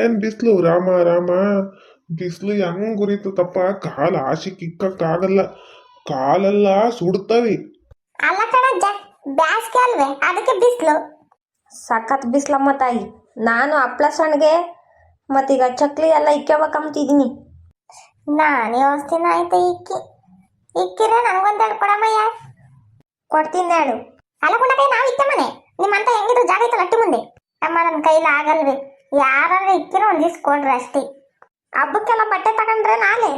ಏನ್ ಬಿಸ್ಲು? ರಾಮ ರಾಮ. ಬಿಸ್ಲು ಹೆಂಗ್ ತಪ್ಪ? ಕಾಲ ಆಶಿ ಕಿಕ್ಕಕ್ಕಾಗಲ್ಲ ಕಾಲೆಲ್ಲ ಸುಡ್ತವಿ. ಅಲ್ಲ ಕಣಜ್ಜ ಬ್ಯಾಸ್ಗೆ ಅಲ್ವೇ? ಅದಕ್ಕೆ ಬಿಸ್ಲು. ಸಖತ್ ಬಿಸ್ಲಮ್ಮ ತಾಯಿ. ನಾನು ಹಪ್ಳ ಸಣ್ಣಗೆ ಮತ್ತೀಗ ಚಕ್ಲಿ ಎಲ್ಲ ಇಕ್ಕೋಬೇಕಂತಿದ್ದೀನಿ ನಾನು ಯೋಸ್ತಿನ ಆಯ್ತು ಇಕ್ಕಿ. ಇಕ್ಕಿರೆ ನನಗೊಂದು ಕೊಡಮ್ಮ ಕೊಡಮ್ಮಯ್ಯ ಕೊಡ್ತೀನಿ ಹೇಳು. ಅಲ್ಲ ಕೊಡಕ್ಕೆ ನಾವು ಇಕ್ಕ ಮನೆ ನಿಮ್ಮಂತ ಹೆಂಗಿದ್ರು ಜಾಗ ಐತಲ್ಲ ಅಟ್ಟಿ ಮುಂದೆ. ಅಮ್ಮ ನನ್ನ ಕೈಲಿ ಆಗಲ್ವೇ. ಯಾರು ಇಕ್ಕಿರೋ ಒಂದ್ ಇಸ್ಕೊಂಡ್ರೆ ಕೊಡ್ರಿ ಅಷ್ಟೇ. ಹಬ್ಬಕ್ಕೆಲ್ಲ ಬಟ್ಟೆ ತಗೊಂಡ್ರೆ ನಾಳೆ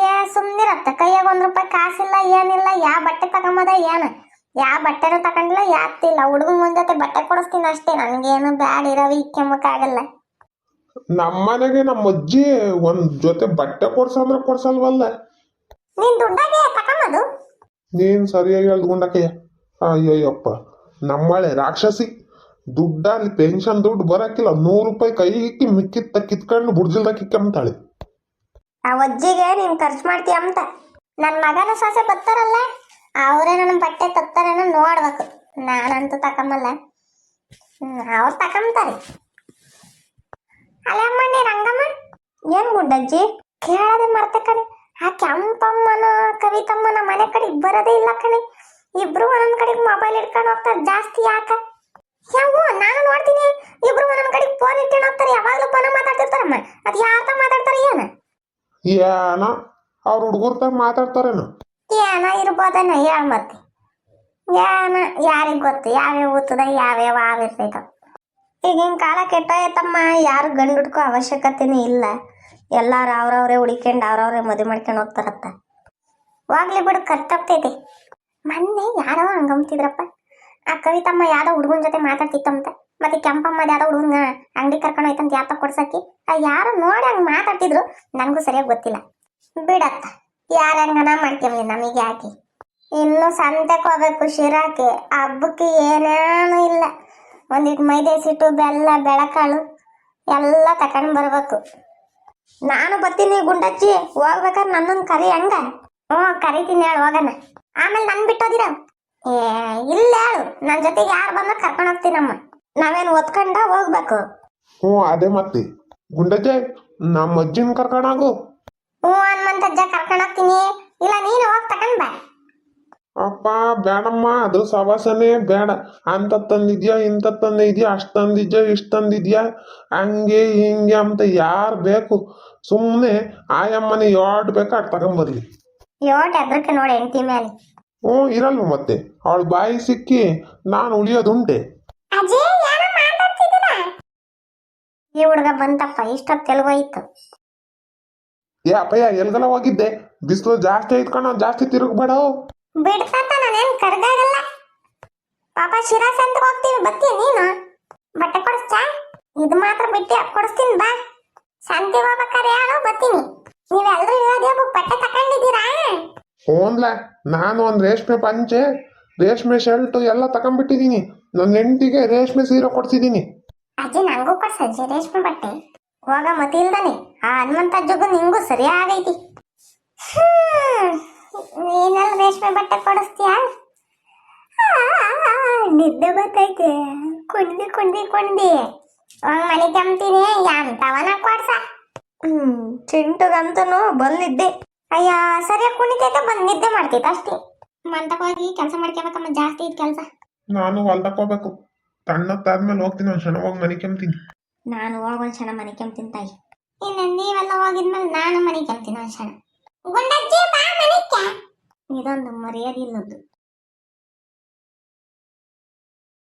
ಏ ಸುಮ್ನಿರತ್ತ. ಕೈಯಾಗ ಒಂದ್ ರೂಪಾಯಿ ಕಾಸಿಲ್ಲ ಏನಿಲ್ಲ ಯಾ ಬಟ್ಟೆ ತಗೊಂಬದ ಏನ? ಯಾ ಬಟ್ಟೆನೂ ತಗೊಂಡಿಲ್ಲ ಯಾತಿಲ್ಲ ಹುಡುಗನ್ ಒಂದ್ ಜೊತೆ ಬಟ್ಟೆ ಕೊಡಿಸ್ತೀನಿ ಅಷ್ಟೇ. ನನಗೇನು ಬ್ಯಾಡ ಇರವಿ ಇಕ್ಕೆಮ್ಮಕ್ಕಾಗಲ್ಲ ನಮ್ಮನೆಗೆ ನಮ್ಮ ಅಜ್ಜಿ ಒಂದ್ ಜೊತೆ ಬಟ್ಟೆ ಕೊಡ್ಸಂದ್ರೆ ಕೊಡ್ಸಲ್ವಲ್ಲ? ನೀನ್ ದುಡ್ಡಾಗೆ ತಗೊಂಬದು? ನೀನ್ ಸರಿಯಾಗಿ ಹೇಳ್ಕೊಂಡಕ್ಕಯ್ಯ ಅಯ್ಯಯ್ಯಪ್ಪ. ನಮ್ಮಳೆ ರಾಕ್ಷಸಿ. ದುಡ್ಡಲ್ಲಿ ಪೆನ್ಷನ್ ದುಡ್ಡು ಬರಕ್ಕಿಲ್ಲ ನೂರು ರೂಪಾಯಿ ಕೈ ಇಕ್ಕಿ ಮಿಕ್ಕಿತ್ತ ಕಿತ್ಕೊಂಡು ಬುಡ್ಜಿಲ್ದಾಗ ಇಕ್ಕಂತಾಳೆ ಆ ಅಜ್ಜಿಗೆ ನೀನ್ ಖರ್ಚು ಮಾಡ್ತೀಯ ಅಂತ. ನನ್ನ ಮಗನ ಸೊಸೆ ಬತ್ತಾರಲ್ಲ ಅವರೇ ನನ್ನ ಬಟ್ಟೆ ತತ್ತಾರೇನೋ ನೋಡ್ಬೇಕು. ನಾನಂತೂ ತಕಮ್ಮಲ್ಲ ಅವ್ರು ತಕಂತಾರೆ ಅಲ್ಲ ನೀ ರಂಗಮ್ಮ? ಏನು ಗುಡ್ಡಜ್ಜಿ ಕೇಳದೆ ಮರ್ತ ಕಣೆ. ಆ ಕೆಂಪಮ್ಮನ, ಕವಿತಮ್ಮನ ಮನೆ ಕಡೆ ಬರೋದೇ ಇಲ್ಲ ಕಣೆ. ಇಬ್ರು ಒಂದೊಂದ್ ಕಡೆ ಮೊಬೈಲ್ ಹಿಡ್ಕೊಂಡು ಹೋಗ್ತಾರೆ. ಜಾಸ್ತಿ ಯಾಕ ಯಾವ ನಾನು ನೋಡ್ತೀನಿ ಇಬ್ರು ಒಂದೊಂದ್ ಕಡೆಗೆ ಫೋನ್ ಇಟ್ಕೊಂಡು ಹೋಗ್ತಾರೆ ಯಾವಾಗ್ಲೂ ಫೋನ್ ಮಾತಾಡ್ತಿರ್ತಾರಮ್ಮ ಅದು ಯಾರ್ತ ಮಾತಾಡ್ತಾರೆ ಏನು ಏನ? ಅವ್ರ ಹುಡುಗರ್ತಾಗ ಮಾತಾಡ್ತಾರೇನು? ಏನ ಇರ್ಬೋದನ ಹೇಳ್ ಮತ್ತೆ. ಏನ ಯಾರಿಗೆ ಗೊತ್ತು? ಯಾವ್ಯಾವ ಊತದ ಯಾವ್ಯಾವ ಆವಿರ್ತೈತ ಈಗಿನ ಕಾಲ ಕೆಟ್ಟೋಯ್ತಮ್ಮ. ಯಾರು ಗಂಡು ಹುಡ್ಕೋ ಅವಶ್ಯಕತೆನೇ ಇಲ್ಲ. ಎಲ್ಲಾರು ಅವ್ರವ್ರೇ ಹುಡಿಕೊಂಡು ಅವ್ರವ್ರೇ ಮದುವೆ ಮಾಡ್ಕೊಂಡು ಹೋಗ್ತಾರತ್ತ. ಹೋಗ್ಲಿ ಬಿಡು ಕರ್ತಾಗ್ತೈತಿ ಮೊನ್ನೆ ಯಾರೋ ಹಂಗಂಬ್ತಿದ್ರಪ್ಪ ಆ ಕವಿತಮ್ಮ ಯಾವ್ದೋ ಹುಡುಗನ ಜೊತೆ ಮಾತಾಡ್ತಿತ್ತಂತ. ಮತ್ತೆ ಕೆಂಪಮ್ಮ ಯಾವ್ದೋ ಹುಡುಗನ ಅಂಗಡಿ ಕರ್ಕೊಂಡು ಹೋಯ್ತಂತ ಯಾತ ಕೊಡ್ಸಕ್ಕೆ? ಯಾರೋ ನೋಡಿ ಹಂಗ್ ಮಾತಾಡ್ತಿದ್ರು. ನನಗೂ ಸರಿಯಾಗಿ ಗೊತ್ತಿಲ್ಲ. ಬಿಡತ್ತ ಯಾರ ಹಂಗನ ಮಾಡ್ತೀವಿ ನಮಗೆ ಯಾಕೆ? ಇನ್ನು ಸಂತೆಕ್ ಹೋಗ್ಬೇಕು ಶಿರಾಕೆ. ಹಬ್ಬಕ್ಕೆ ಏನೇನು ಇಲ್ಲ. ಒಂದಿಟ್ಟು ಮೈದೆ ಸಿಟ್ಟು, ಬೆಲ್ಲ, ಬೆಳಕಾಳು ಎಲ್ಲ ತಕೊಂಡ್ ಬರ್ಬೇಕು. ನಾನು ಬರ್ತೀನಿ ಗುಂಡಚ್ಚಿ ಹೋಗ್ಬೇಕಾದ್ರೆ ನನ್ನನ್ನು ಕರಿ ಹಂಗ? ಹ್ಞೂ, ಕರಿತೀನಿ ಹೇಳು, ಹೋಗಣ. ಆಮೇಲೆ ನನ್ ಬಿಟ್ಟೋದಿರ ಏ, ಇಲ್ಲ ಹೇಳು. ನನ್ನ ಜೊತೆಗೆ ಯಾರು ಬಂದ್ರೆ ಕರ್ಕೊಂಡು ಹೋಗ್ತೀನಮ್ಮ. ನಾವೇನು ಒತ್ಕೊಂಡ ಹೋಗ್ಬೇಕು. ಹ್ಞೂ ಅದೇ ಮತ್ತೆ. ಗುಂಡಜ್ಜೆ ನಮ್ಮ ಅಜ್ಜಿನ ಕರ್ಕೊಂಡಾಗು ಹ್ಞೂ ಹನುಮಂತಜ್ಜ ಕರ್ಕೊಂಡು ಹೋಗ್ತೀನಿ. ಇಲ್ಲ ನೀನು ಹೋಗಿ ತಗೊಂಡ್ ಬಾ. ಅಪ್ಪ ಬೇಡಮ್ಮ ಅದು ಸವಾಸನೆ ಬೇಡ ಅಂತ ತಂದಿದ್ಯಾ ಇಂಥ ತಂದಿದ್ಯಾ ಅಷ್ಟು ತಂದಿದ್ಯಾ ಇಷ್ಟು ತಂದಿದ್ಯಾ? ಹಂಗೆ ಹಿಂಗೆ ಅಂತ ಯಾರು ಬೇಕು? ಸುಮ್ಮನೆ ಆಯಮ್ಮನೆ ಯಾಡ್ ಬೇಕು ಅಟ್ ತಗೊಂಬರ್ಲಿ ಯೋಟ್ ಎದ್ರಕ್ಕೆ ನೋಡಿ ಹೆಂಡತಿ ಮೇಲೆ ಹ್ಞೂ ಇರಲ್ವ ಮತ್ತೆ. ಅವಳ ಬಾಯಿ ಸಿಕ್ಕಿ ನಾನು ಉಳಿಯೋದುಂಟೆ. ಮಾತಾಡ್ತಿದ್ದೀರಾ ಈ ಹುಡುಗ ಬಂತಪ್ಪ ಇಷ್ಟೊತ್ತು ತೆಲುಗೋಯ್ತು. ಏ ಅಪ್ಪಯ್ಯ ಎಲ್ಗಲ ಹೋಗಿದ್ದೆ? ಬಿಸಿಲು ಜಾಸ್ತಿ ಐತ್ ಕಣ ಜಾಸ್ತಿ ತಿರುಗಬೇಡ. ಬಿಡ್ಸಂತ ನಾನೇನ್ ಕರ್ಗಾಗಲ್ಲ ಪಾಪ ಶಿರಾಸ್ ಅಂತ ಹೋಗ್ತೀವಿ ಬತ್ತೀಯ ನೀನು? ಬಟ್ಟೆ ಕೊಡಿಸ್ತಾ ಇದು ಮಾತ್ರ ಬಿಟ್ಟು ಕೊಡಿಸ್ತೀನಿ ಬಾ. ಶಾಂತಿ ಹೋಗ್ಬೇಕಾರೆ ಯಾರು ಬತ್ತೀನಿ. ನೀವೆಲ್ಲರೂ ಇರೋದೇ ಬಟ್ಟೆ ತಕೊಂಡಿದ್ದೀರಾ? ಹ್ಞೂನ್ಲ ನಾನು ಒಂದು ರೇಷ್ಮೆ ಪಂಚೆ ರೇಷ್ಮೆ ಶರ್ಟು ಎಲ್ಲ ತಕೊಂಡ್ಬಿಟ್ಟಿದ್ದೀನಿ ನನ್ನ ಹೆಂಡತಿಗೆ ರೇಷ್ಮೆ ಸೀರೆ ಕೊಡ್ಸಿದ್ದೀನಿ. ಅಜ್ಜಿ, ನಂಗೂ ಕೊಡ್ಸ ಅಜ್ಜಿ ರೇಷ್ಮೆ ಬಟ್ಟೆ. ಹೋಗ ಮತಿ ಇಲ್ದಾನೆ. ಆ ಹನುಮಂತ ಅಜ್ಜಗೂ ನಿಂಗೂ ಆಗೈತಿ ನೀನೆಲ್ಲ ರೇಷ್ಮೆ ಬಟ್ಟೆ ಕೊಡಿಸ್ತೀಯಾ? ನಿದ್ದೆ ಬರ್ತೈತೆ. ಕುಣ್ದಿ ಕುಣ್ದಿ ಕುಣ್ದಿ. ಒಂದ್ ಮನೆ ಕೆಮ್ತೀನಿ ಎಂತವನ ಕೊಡ್ಸ? ಹ್ಮ್ ಚಿಂಟುಗಂತೂ ಬಂದಿದ್ದೆ. ಅಯ್ಯ, ಸರಿಯಾಗಿ ಕುಣಿತೈತೆ, ಬಂದ್ ನಿದ್ದೆ ಮಾಡ್ತೈತೆ ಅಷ್ಟೇ. ಮಂತಕ್ಕೆ ಹೋಗಿ ಕೆಲಸ ಮಾಡ್ಕೋಬೇಕಮ್ಮ ಜಾಸ್ತಿ ಐತ್ ಕೆಲಸ. ನಾನು ಹೊಲ್ದಕ್ಕೆ ಹೋಗ್ಬೇಕು. ತಣ್ಣತ್ತಾದ್ಮೇಲೆ ಹೋಗ್ತೀನಿ, ಒಂದು ಕ್ಷಣ ಹೋಗಿ ಮನೆ ಕೆಮ್ತೀನಿ. ನಾನು ಹೋಗೋಣ ಕ್ಷಣ ಮನೆ ಕೆಮ್ತೀನಿ ತಾಯಿ. ಇನ್ನು ನೀವೆಲ್ಲ ಹೋಗಿದ್ಮೇಲೆ ನಾನು ಮನೆ ಕೆಮ್ತೀನಿ ಒಂದ್ ಕ್ಷಣ. ಗುಂಡಜ್ಜಿ ಬಾ ಮನೆಗೆ. ಇದೊಂದು ಮರ್ಯಾದೆ ಇಲ್ಲದ್ದು.